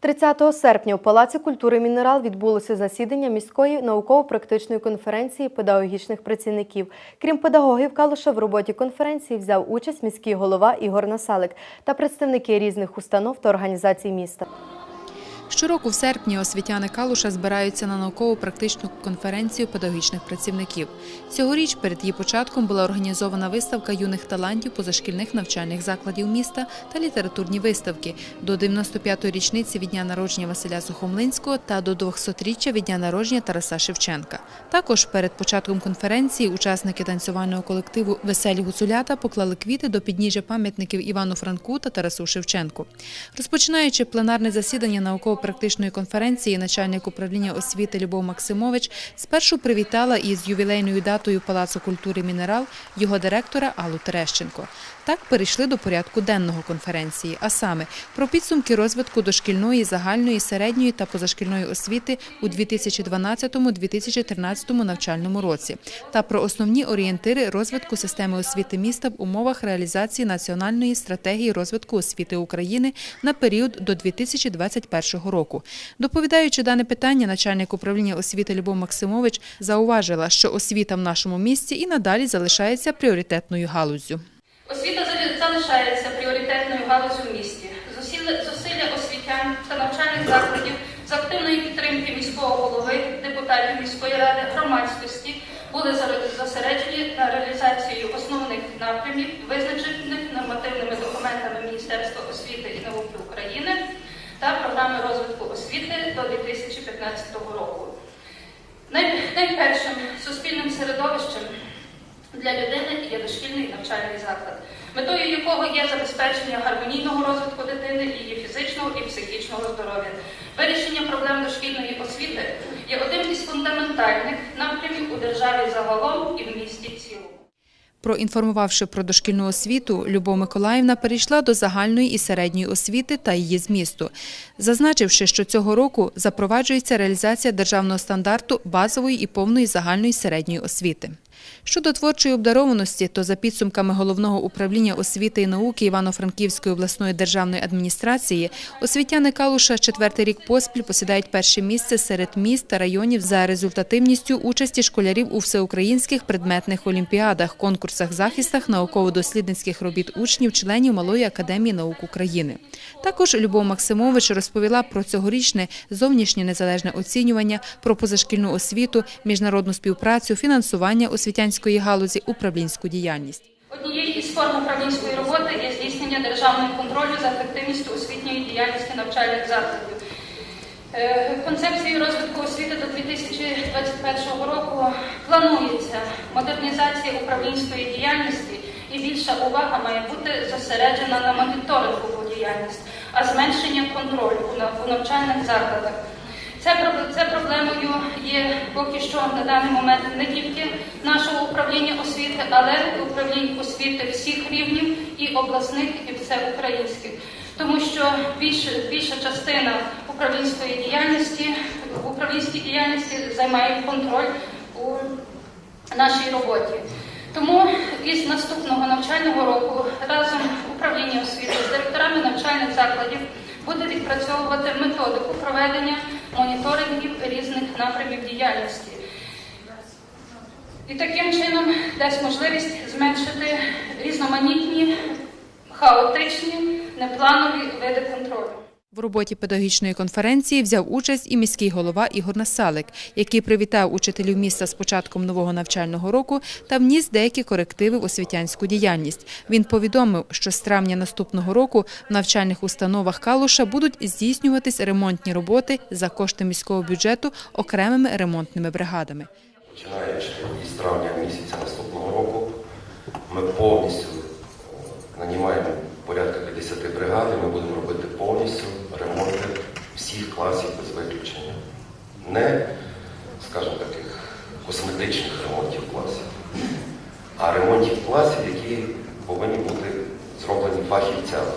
30 серпня у Палаці культури Мінерал відбулося засідання міської науково-практичної конференції педагогічних працівників. Крім педагогів Калуша, в роботі конференції взяв участь міський голова Ігор Насалик та представники різних установ та організацій міста. Щороку в серпні освітяни Калуша збираються на науково-практичну конференцію педагогічних працівників. Цьогоріч перед її початком була організована виставка юних талантів позашкільних навчальних закладів міста та літературні виставки до 95-ї річниці від дня народження Василя Сухомлинського та до 200-річчя від дня народження Тараса Шевченка. Також перед початком конференції учасники танцювального колективу Веселі гуцулята поклали квіти до підніжжя пам'ятників Івану Франку та Тарасу Шевченку. Розпочинаючи пленарне засідання науково-практичної конференції, начальник управління освіти Любов Максимович спершу привітала із ювілейною датою Палацу культури Мінерал його директора Аллу Терещенко. Так перейшли до порядку денного конференції, а саме про підсумки розвитку дошкільної, загальної, середньої та позашкільної освіти у 2012-2013 навчальному році та про основні орієнтири розвитку системи освіти міста в умовах реалізації національної стратегії розвитку освіти України на період до 2021 року. Доповідаючи дане питання, начальник управління освіти Любов Максимович зауважила, що освіта в нашому місті і надалі залишається пріоритетною галуззю. Освіта залишається пріоритетною галузю в місті. Зусилля, освітян та навчальних закладів з активної підтримки міського голови, депутатів міської ради, громадськості були зосереджені на реалізацію основних напрямів, визначених нормативними документами Міністерства освіти і науки України та програми розвитку освіти до 2015 року. Найпершим суспільним середовищем для людини є дошкільний навчальний заклад, метою якого є забезпечення гармонійного розвитку дитини, її фізичного і психічного здоров'я. Вирішення проблем дошкільної освіти є одним із фундаментальних напрямів у державі загалом і в місті цілому. Проінформувавши про дошкільну освіту, Любов Миколаївна перейшла до загальної і середньої освіти та її змісту, зазначивши, що цього року запроваджується реалізація державного стандарту базової і повної загальної середньої освіти. Щодо творчої обдарованості, то за підсумками головного управління освіти і науки Івано-Франківської обласної державної адміністрації, освітяни Калуша четвертий рік поспіль посідають перше місце серед міст та районів за результативністю участі школярів у всеукраїнських предметних олімпіадах, конкурсах, захистах, науково-дослідницьких робіт учнів, членів Малої академії наук України. Також Любов Максимович розповіла про цьогорічне зовнішнє незалежне оцінювання, про позашкільну освіту, міжнародну співпрацю, фінансування освітянської галузі, управлінську діяльність. Однією із форм управлінської роботи є здійснення державного контролю за ефективністю освітньої діяльності навчальних закладів. Е, Концепцією розвитку освіти до 2021 року планується модернізація управлінської діяльності і більша увага має бути зосереджена на моніторингову діяльність, а зменшення контролю у навчальних закладах. Це, це проблемою є поки що на даний момент не тільки нашого управління освіти, але й управлінь освіти всіх рівнів і обласних, і всеукраїнських. Тому що більша, більша частина управлінської діяльності, управлінській діяльності займає контроль у нашій роботі. Тому із наступного навчального року разом управління освіти з директорами навчальних закладів буде відпрацьовувати методику проведення моніторингів різних напрямів діяльності. І таким чином дасть можливість зменшити різноманітні, хаотичні, непланові види контролю. В роботі педагогічної конференції взяв участь і міський голова Ігор Насалик, який привітав учителів міста з початком нового навчального року та вніс деякі корективи в освітянську діяльність. Він повідомив, що з травня наступного року в навчальних установах Калуша будуть здійснюватись ремонтні роботи за кошти міського бюджету окремими ремонтними бригадами. Починаючи із травня місяця наступного року, ми повністю е, нанімаємо порядка 50 бригад, ми будемо робити повністю ремонти всіх класів без виключення. Не, скажімо таких, косметичних ремонтів класів, а ремонтів класів, які повинні бути зроблені фахівцями.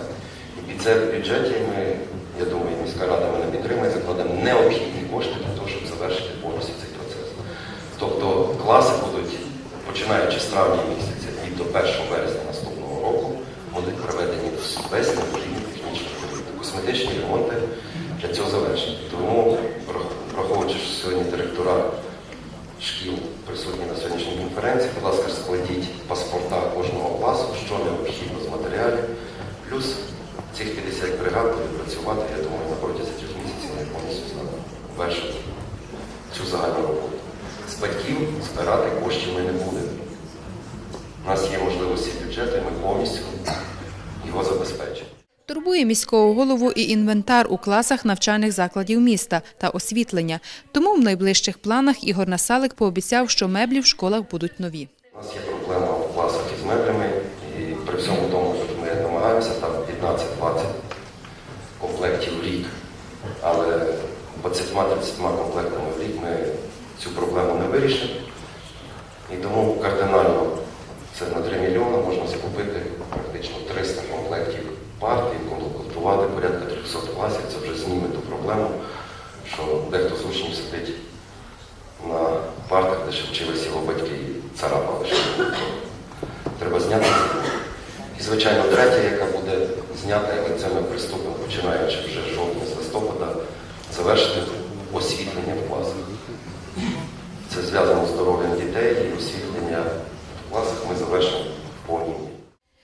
І це в бюджеті ми, я думаю, міська рада мене підтримує, закладемо необхідні кошти для того, щоб завершити повністю цей процес. Тобто класи будуть, починаючи з травня місяця і до 1 березня наступного року, будуть проведені весь необхідний технічний ремонт. Косметичні ремонти цю загальну роботу. З батьків збирати коштів ми не будемо. У нас є можливості бюджету, і ми повністю його забезпечимо. Турбує міського голову і інвентар у класах навчальних закладів міста та освітлення. Тому в найближчих планах Ігор Насалик пообіцяв, що меблі в школах будуть нові. У нас є проблема в класах із меблями, і при всьому тому, що ми намагаємося там 15-20 комплектів в рік, але 20-30 комплектами в рік ми цю проблему не вирішимо. І тому кардинально це на 3 мільйони можна закупити практично 300 комплектів парт і комплектувати порядка 300 класів. Це вже зніме ту проблему, що дехто з учнів сидить на партах, де ще вчились його батьки, і царапали. що Треба зняти. І, звичайно, третя, яка буде знята, але це ми приступимо, починаючи вже жовтня, з листопада, завершити освітлення в класах. Це зв'язано з здоров'ям дітей і освітлення в класах ми завершимо в повній.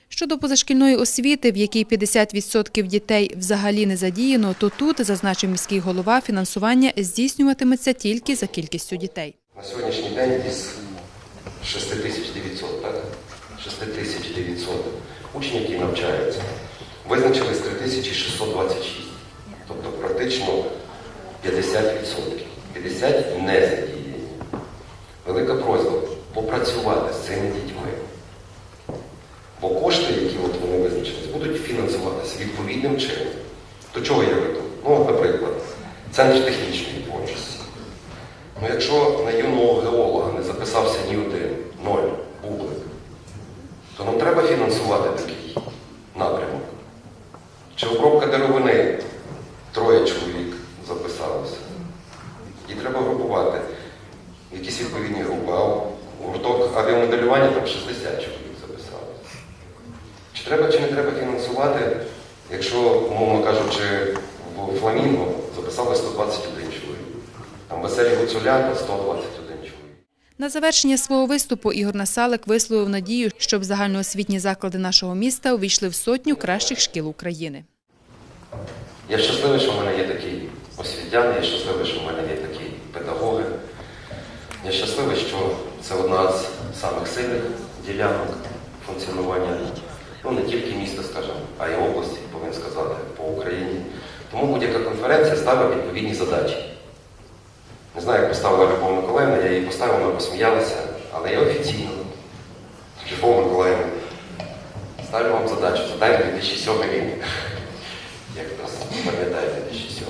Щодо позашкільної освіти, в якій 50% дітей взагалі не задіяно, то тут, зазначив міський голова, фінансування здійснюватиметься тільки за кількістю дітей. На сьогоднішній день із 6900, так? 6900 учнів, які навчаються, визначились 3626. Тобто практично 50%. 50% не задіяні. Велика просьба попрацювати з цими дітьми. Бо кошти, які от вони визначились, будуть фінансуватися відповідним чином. До чого я веду? Ну, от, наприклад, центр технічної творчості. Ну, якщо на юного геолога не записався ні один, ноль, бублик, то нам треба фінансувати такий напрямок. Чи обробка деревини троє чоловік записалося. І треба групувати в якісь відповідні групи. А в гурток авіамоделювання там 60 чоловік записалося. Чи треба, чи не треба фінансувати, якщо, умовно кажучи, в Фламінго записали 121 чоловік. Там веселі гуцулята 121 чоловік. На завершення свого виступу Ігор Насалик висловив надію, щоб загальноосвітні заклади нашого міста увійшли в сотню кращих шкіл України. Я щасливий, що в мене є такі освітяни, я щасливий, що в мене є такі педагоги. Я щасливий, що це одна з самих сильних ділянок функціонування, ну не тільки міста, скажімо, а й області, повинен сказати, по Україні. Тому будь-яка конференція ставить відповідні задачі. Не знаю, як поставила Любов Миколаївна, я її поставив, ми посміялися, але я офіційно. Любов Миколаївна, ставлю вам задачу, задайте 2007 рік як нас пам'ятає 2007.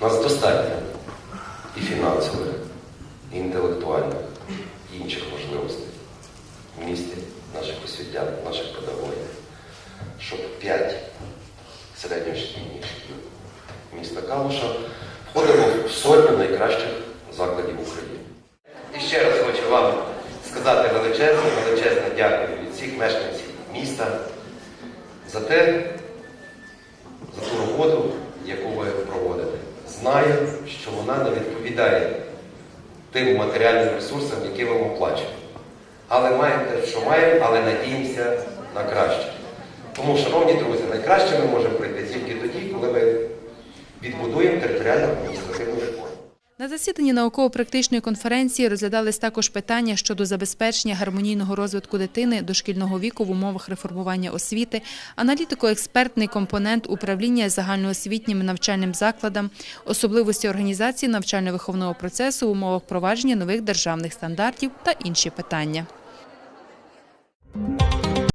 У нас достатньо і фінансових, і інтелектуальних, і інших можливостей в місті наших освітян, наших педагогів, щоб п'ять середньошкільних шкіл міста Калуша входило сотню найкращих закладів України. І ще раз хочу вам сказати величезне, величезне дякую від всіх мешканців міста за те, за ту роботу, яку ви проводите. Знаю, що вона не відповідає тим матеріальним ресурсам, які вам оплачуємо. Але маємо те, що маємо, але надіємося на краще. Тому, шановні друзі, найкраще ми можемо прийти тільки тоді, коли ми відбудуємо територіальну. На засіданні науково-практичної конференції розглядались також питання щодо забезпечення гармонійного розвитку дитини дошкільного віку в умовах реформування освіти, аналітико-експертний компонент управління загальноосвітнім навчальним закладам, особливості організації навчально-виховного процесу в умовах впровадження нових державних стандартів та інші питання.